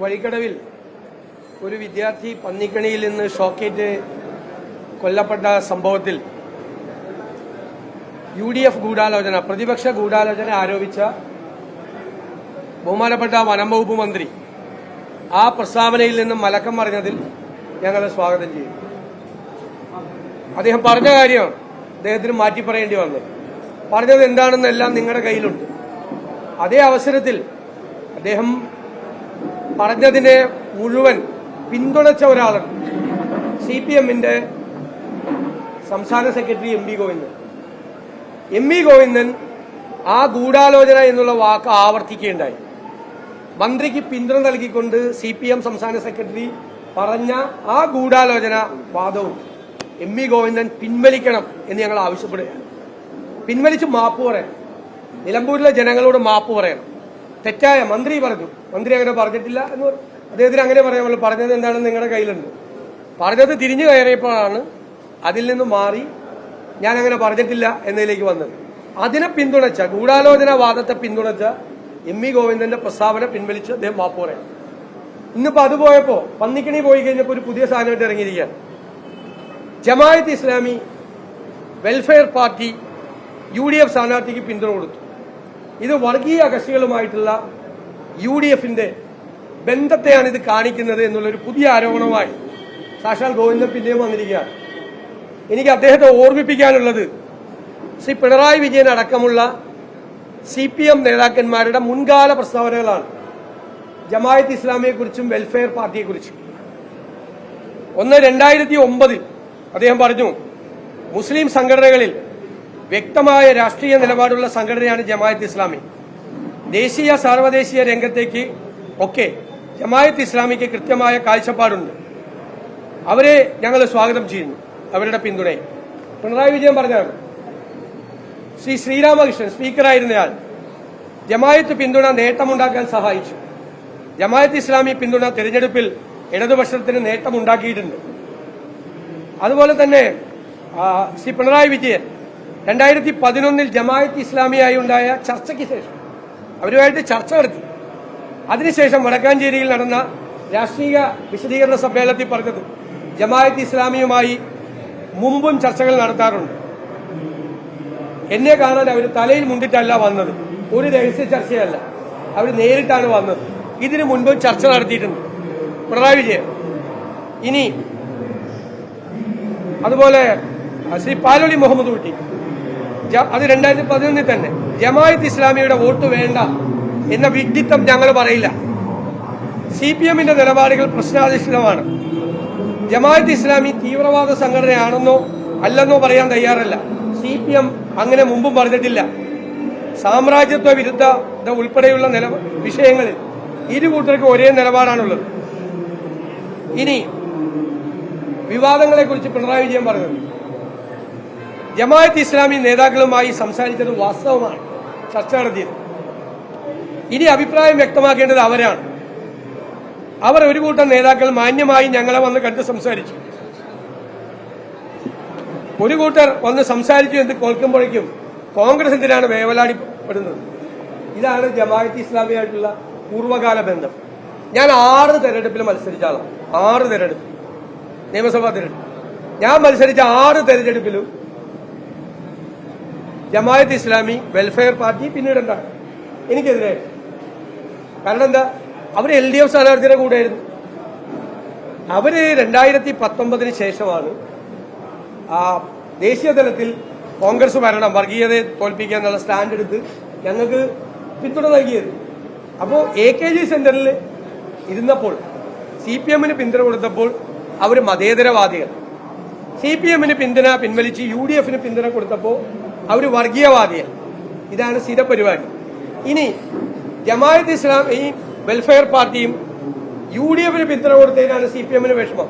വഴിക്കടവിൽ ഒരു വിദ്യാർത്ഥി പന്നിക്കണിയിൽ നിന്ന് ഷോക്കേറ്റ് കൊല്ലപ്പെട്ട സംഭവത്തിൽ യു ഡി എഫ് ഗൂഢാലോചന പ്രതിപക്ഷ ഗൂഢാലോചന ആരോപിച്ച ബഹുമാനപ്പെട്ട വനം വകുപ്പ് മന്ത്രി ആ പ്രസ്താവനയിൽ നിന്നും മലക്കം പറഞ്ഞതിൽ ഞങ്ങൾ സ്വാഗതം ചെയ്യും. അദ്ദേഹം പറഞ്ഞ കാര്യം അദ്ദേഹത്തിന് മാറ്റി പറയേണ്ടി വന്നത് പറഞ്ഞത് എന്താണെന്നെല്ലാം നിങ്ങളുടെ കയ്യിലുണ്ട്. അതേ അവസരത്തിൽ അദ്ദേഹം പറഞ്ഞതിനെ മുഴുവൻ പിന്തുണച്ച ഒരാളാണ് സി പി എമ്മിന്റെ സംസ്ഥാന secretary M V Govindan. M V Govindan ആ ഗൂഢാലോചന എന്നുള്ള വാക്ക് ആവർത്തിക്കുകയുണ്ടായി. മന്ത്രിക്ക് പിന്തുണ നൽകിക്കൊണ്ട് സി പി എം സംസ്ഥാന സെക്രട്ടറി പറഞ്ഞ ആ ഗൂഢാലോചന വാദവും എം വി ഗോവിന്ദൻ പിൻവലിക്കണം എന്ന് ഞങ്ങൾ ആവശ്യപ്പെടുകയാണ്. പിൻവലിച്ച് മാപ്പ് പറയണം. നിലമ്പൂരിലെ ജനങ്ങളോട് മാപ്പ് പറയണം. തെറ്റായ മന്ത്രി പറഞ്ഞു. മന്ത്രി അങ്ങനെ പറഞ്ഞിട്ടില്ല എന്ന് പറഞ്ഞു. അദ്ദേഹത്തിന് അങ്ങനെ പറയാമല്ലോ പറഞ്ഞത് എന്താണെന്ന് നിങ്ങളുടെ കയ്യിലുണ്ട്. പറഞ്ഞത് തിരിഞ്ഞു കയറിയപ്പോഴാണ് അതിൽ നിന്ന് മാറി ഞാൻ അങ്ങനെ പറഞ്ഞിട്ടില്ല എന്നതിലേക്ക് വന്നത്. അതിനെ പിന്തുണച്ച ഗൂഢാലോചന വാദത്തെ പിന്തുണച്ച എം വി ഗോവിന്ദന്റെ പ്രസ്താവന പിൻവലിച്ച് അദ്ദേഹം മാപ്പ് പറയാം. ഇന്നിപ്പോ അത് പോയപ്പോ പന്നിക്കണി പോയി കഴിഞ്ഞപ്പോ ഒരു പുതിയ സാധനമായിട്ട് ഇറങ്ങിയിരിക്കുകയാണ്. Jamaat Islami welfare party U D F സ്ഥാനാർത്ഥിക്ക് പിന്തുണ കൊടുത്തു. ഇത് വർഗീയ കക്ഷികളുമായിട്ടുള്ള യു ഡി എഫിന്റെ ബന്ധത്തെയാണ് ഇത് കാണിക്കുന്നത് എന്നുള്ളൊരു പുതിയ ആരോപണമായി സാക്ഷാൽ ഗോവിന്ദൻ പിന്നെയും വന്നിരിക്കുകയാണ്. എനിക്ക് അദ്ദേഹത്തെ ഓർമ്മിപ്പിക്കാനുള്ളത് ശ്രീ പിണറായി വിജയൻ അടക്കമുള്ള സി പി എം നേതാക്കന്മാരുടെ മുൻകാല പ്രസ്താവനകളാണ്. ജമായത്ത് ഇസ്ലാമിയെക്കുറിച്ചും വെൽഫെയർ പാർട്ടിയെക്കുറിച്ചും. ഒന്ന് രണ്ടായിരത്തി ഒമ്പതിൽ അദ്ദേഹം പറഞ്ഞു മുസ്ലിം സംഘടനകളിൽ വ്യക്തമായ രാഷ്ട്രീയ നിലപാടുള്ള സംഘടനയാണ് ജമായത്ത് ഇസ്ലാമി. ദേശീയ സാർവദേശീയ രംഗത്തേക്ക് ഒക്കെ ജമായത്ത് ഇസ്ലാമിക്ക് കൃത്യമായ കാഴ്ചപ്പാടുണ്ട്. അവരെ ഞങ്ങൾ സ്വാഗതം ചെയ്യുന്നു. അവരുടെ പിന്തുണയെ. പിണറായി വിജയൻ പറഞ്ഞതാണ്. ശ്രീ ശ്രീരാമകൃഷ്ണൻ സ്പീക്കറായിരുന്നയാൾ ജമായത്ത് പിന്തുണ നേട്ടമുണ്ടാക്കാൻ സഹായിച്ചു. ജമായത്ത് ഇസ്ലാമി പിന്തുണ തെരഞ്ഞെടുപ്പിൽ ഇടതുപക്ഷത്തിന് നേട്ടമുണ്ടാക്കിയിട്ടുണ്ട്. അതുപോലെ തന്നെ ശ്രീ പിണറായി വിജയൻ രണ്ടായിരത്തി പതിനൊന്നിൽ ജമായത്ത് ഇസ്ലാമിയായി ഉണ്ടായ ചർച്ചയ്ക്ക് ശേഷം അവരുമായിട്ട് ചർച്ച നടത്തി. അതിനുശേഷം വടക്കാഞ്ചേരിയിൽ നടന്ന രാഷ്ട്രീയ വിശദീകരണ സമ്മേളനത്തിൽ പറഞ്ഞത് ജമായത്ത് ഇസ്ലാമിയുമായി മുമ്പും ചർച്ചകൾ നടത്താറുണ്ട്. എന്നെ കാണാൻ അവർ തലയിൽ മുണ്ടിട്ടല്ല വന്നത്. ഒരു രഹസ്യ ചർച്ചയല്ല. അവർ നേരിട്ടാണ് വന്നത്. ഇതിനു മുൻപും ചർച്ച നടത്തിയിട്ടുണ്ട്. പിണറായി വിജയൻ. ഇനി അതുപോലെ ശ്രീ പാലോളി മുഹമ്മദ് കുട്ടി. അത് രണ്ടായിരത്തി പതിനൊന്നിൽ തന്നെ. ജമായത്ത് ഇസ്ലാമിയുടെ വോട്ട് വേണ്ട എന്ന വിഡിത്തം ഞങ്ങൾ പറയില്ല. സി പി എമ്മിന്റെ നിലപാടുകൾ പ്രശ്നാധിഷ്ഠിതമാണ്. ജമായത്ത് ഇസ്ലാമി തീവ്രവാദ സംഘടനയാണെന്നോ അല്ലെന്നോ പറയാൻ തയ്യാറല്ല. സി പി എം അങ്ങനെ മുമ്പും പറഞ്ഞിട്ടില്ല. സാമ്രാജ്യത്വ വിരുദ്ധ ഉൾപ്പെടെയുള്ള നില വിഷയങ്ങളിൽ ഇരു കൂട്ടർക്കും ഒരേ നിലപാടാണുള്ളത്. ഇനി വിവാദങ്ങളെക്കുറിച്ച് പിണറായി വിജയൻ പറഞ്ഞത്. ജമാഅത്ത് ഇസ്ലാമി നേതാക്കളുമായി സംസാരിച്ചത് വാസ്തവമാണ്. ചർച്ച നടത്തിയത്. ഇനി അഭിപ്രായം വ്യക്തമാക്കേണ്ടത് അവരാണ്. അവർ ഒരു കൂട്ടം നേതാക്കൾ മാന്യമായി ഞങ്ങളെ വന്ന് കണ്ട് സംസാരിച്ചു. ഒരു കൂട്ടർ വന്ന് സംസാരിച്ചു എന്ന് കേൾക്കുമ്പോഴേക്കും കോൺഗ്രസ് എന്തിനാണ് വേവലാടിപ്പെടുന്നത് ഇതാണ് ജമാഅത്ത് ഇസ്ലാമിയായിട്ടുള്ള പൂർവകാല ബന്ധം. ഞാൻ ആറ് തെരഞ്ഞെടുപ്പിൽ മത്സരിച്ചാളാണ് ആറ് തെരഞ്ഞെടുപ്പ്. നിയമസഭാ തെരഞ്ഞെടുപ്പ്. ഞാൻ മത്സരിച്ച ആറ് തെരഞ്ഞെടുപ്പിലും ജമാഅത്ത് ഇസ്ലാമി വെൽഫെയർ പാർട്ടി പിന്നീട് എന്താണ്? എനിക്കെതിരെ. കാരണം എന്താ? അവർ എൽ ഡി എഫ് സ്ഥാനാർത്ഥിയുടെ കൂടെയായിരുന്നു. അവർ രണ്ടായിരത്തി പത്തൊമ്പതിന് ശേഷമാണ് ദേശീയ തലത്തിൽ കോൺഗ്രസ് ഭരണം വർഗീയതയെ തോൽപ്പിക്കുക എന്നുള്ള സ്റ്റാൻഡ് എടുത്ത് ഞങ്ങൾക്ക് പിന്തുണ നൽകിയത്. അപ്പോൾ എ കെ ജി സെന്ററിൽ ഇരുന്നപ്പോൾ സി പി എമ്മിന് പിന്തുണ കൊടുത്തപ്പോൾ അവർ മതേതരവാദികൾ. സി പി എമ്മിന് പിന്തുണ പിൻവലിച്ച് യു ഡി എഫിന് പിന്തുണ കൊടുത്തപ്പോൾ അവർ വർഗീയവാദിയാണ്. ഇതാണ് സ്ഥിര പരിപാടി ഇനി ജമാഅത്ത് ഇസ്ലാം ഈ വെൽഫെയർ പാർട്ടിയും യു ഡി എഫിന് പിന്തുണ കൊടുത്തതിനാണ് സി പി എമ്മിന് വിഷമം.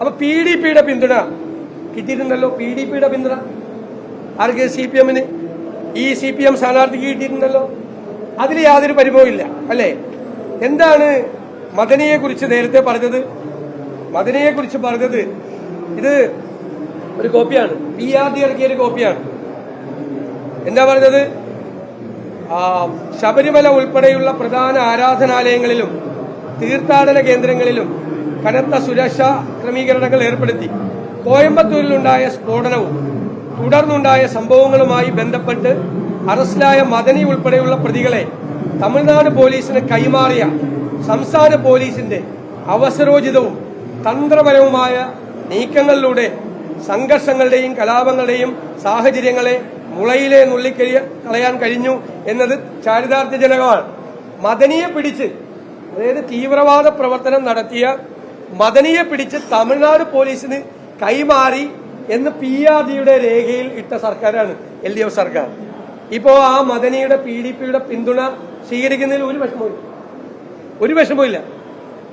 അപ്പൊ പി ഡി പിയുടെ പിന്തുണ കിട്ടിയിട്ടുണ്ടല്ലോ? പി ഡി പിയുടെ പിന്തുണ? ആർക്ക്? സി പി എമ്മിന് ഈ സി പി എം സ്ഥാനാർത്ഥിക്ക് കിട്ടിയിട്ടുണ്ടല്ലോ? അതിൽ യാതൊരു പരിഭവമില്ല അല്ലേ? എന്താണ് മദനിയെ കുറിച്ച് നേരത്തെ പറഞ്ഞത്? മദനിയെ കുറിച്ച് പറഞ്ഞത് ഇത് ഒരു കോപ്പിയാണ്. പി ആർ ഡി ഇറക്കിയ ഒരു കോപ്പിയാണ്. എന്താ പറഞ്ഞത്? ശബരിമല ഉൾപ്പെടെയുള്ള പ്രധാന ആരാധനാലയങ്ങളിലും തീർത്ഥാടന കേന്ദ്രങ്ങളിലും കനത്ത സുരക്ഷാ ക്രമീകരണങ്ങൾ ഏർപ്പെടുത്തി. കോയമ്പത്തൂരിലുണ്ടായ സ്ഫോടനവും തുടർന്നുണ്ടായ സംഭവങ്ങളുമായി ബന്ധപ്പെട്ട് അറസ്റ്റിലായ മദനി ഉൾപ്പെടെയുള്ള പ്രതികളെ തമിഴ്നാട് പോലീസിന് കൈമാറിയ സംസ്ഥാന പോലീസിന്റെ അവസരോചിതവും തന്ത്രപരവുമായ നീക്കങ്ങളിലൂടെ സംഘർഷങ്ങളുടെയും കലാപങ്ങളുടെയും സാഹചര്യങ്ങളെ മുളയിലെ നുള്ളിക്കഴി കളയാൻ കഴിഞ്ഞു എന്നത് ചാരിതാർത്ഥ്യജനകമാണ്. മദനിയെ പിടിച്ച് അതായത് തീവ്രവാദ പ്രവർത്തനം നടത്തിയ മദനിയെ പിടിച്ച് തമിഴ്നാട് പോലീസിന് കൈമാറി എന്ന് പി ആർ ഡിയുടെ രേഖയിൽ ഇട്ട സർക്കാരാണ് എൽ ഡി എഫ് സർക്കാർ. ഇപ്പോ ആ മദനിയുടെ പി ഡി പിയുടെ പിന്തുണ സ്വീകരിക്കുന്നതിൽ ഒരു വിഷമവും ഒരു വിഷമവും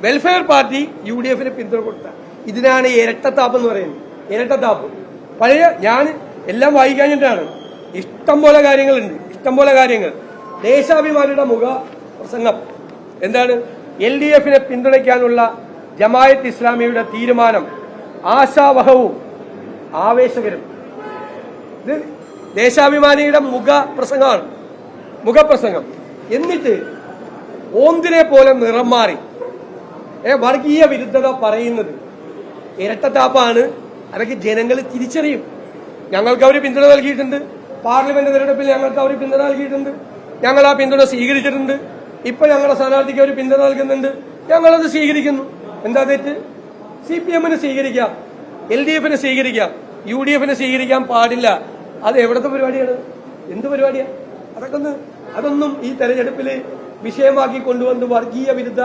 വെൽഫെയർ പാർട്ടി യു ഡി എഫിന് പിന്തുണ കൊടുത്ത. ഇതിനാണ് ഇരട്ടത്താപ്പ് എന്ന് പറയുന്നത്. ഇരട്ടത്താപ്പ്. പഴയ ഞാൻ എല്ലാം വായിക്കാഞ്ഞിട്ടാണ്. ഇഷ്ടം പോലെ കാര്യങ്ങളുണ്ട്. ഇഷ്ടം പോലെ കാര്യങ്ങൾ. ദേശാഭിമാനിയുടെ മുഖ പ്രസംഗം. എന്താണ്? എൽ ഡി എഫിനെ പിന്തുണയ്ക്കാനുള്ള ജമായത്ത് ഇസ്ലാമിയുടെ തീരുമാനം ആശാവഹവും ആവേശകരം. ഇത് ദേശാഭിമാനിയുടെ മുഖ പ്രസംഗമാണ്. മുഖപ്രസംഗം എന്നിട്ട് ഓന്തിനെ പോലെ നിറം മാറി. ഏ വർഗീയ വിരുദ്ധത പറയുന്നത് ഇരട്ടത്താപ്പാണ്. അതൊക്കെ ജനങ്ങൾ തിരിച്ചറിയും. ഞങ്ങൾക്ക് അവർ പിന്തുണ നൽകിയിട്ടുണ്ട്. പാർലമെന്റ് തെരഞ്ഞെടുപ്പിൽ ഞങ്ങൾക്ക് അവർ പിന്തുണ നൽകിയിട്ടുണ്ട്. ഞങ്ങൾ ആ പിന്തുണ സ്വീകരിച്ചിട്ടുണ്ട്. ഇപ്പൊ ഞങ്ങളുടെ സ്ഥാനാർത്ഥിക്ക് അവർ പിന്തുണ നൽകുന്നുണ്ട്. ഞങ്ങളത് സ്വീകരിക്കുന്നു. എന്താ തെറ്റ്? സി പി എമ്മിന് സ്വീകരിക്കാം. എൽ ഡി എഫിന് സ്വീകരിക്കാം. യു ഡി എഫിന് സ്വീകരിക്കാൻ പാടില്ല. അത് എവിടത്തെ പരിപാടിയാണ്? എന്ത് പരിപാടിയാ? അതൊക്കെ ഒന്ന് അതൊന്നും ഈ തെരഞ്ഞെടുപ്പിൽ വിഷയമാക്കി കൊണ്ടുവന്ന് വർഗീയ വിരുദ്ധ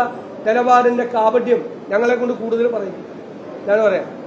നിലപാടിന്റെ കാപട്യം ഞങ്ങളെ കൊണ്ട് കൂടുതൽ പറയും ഞാൻ പറയാം?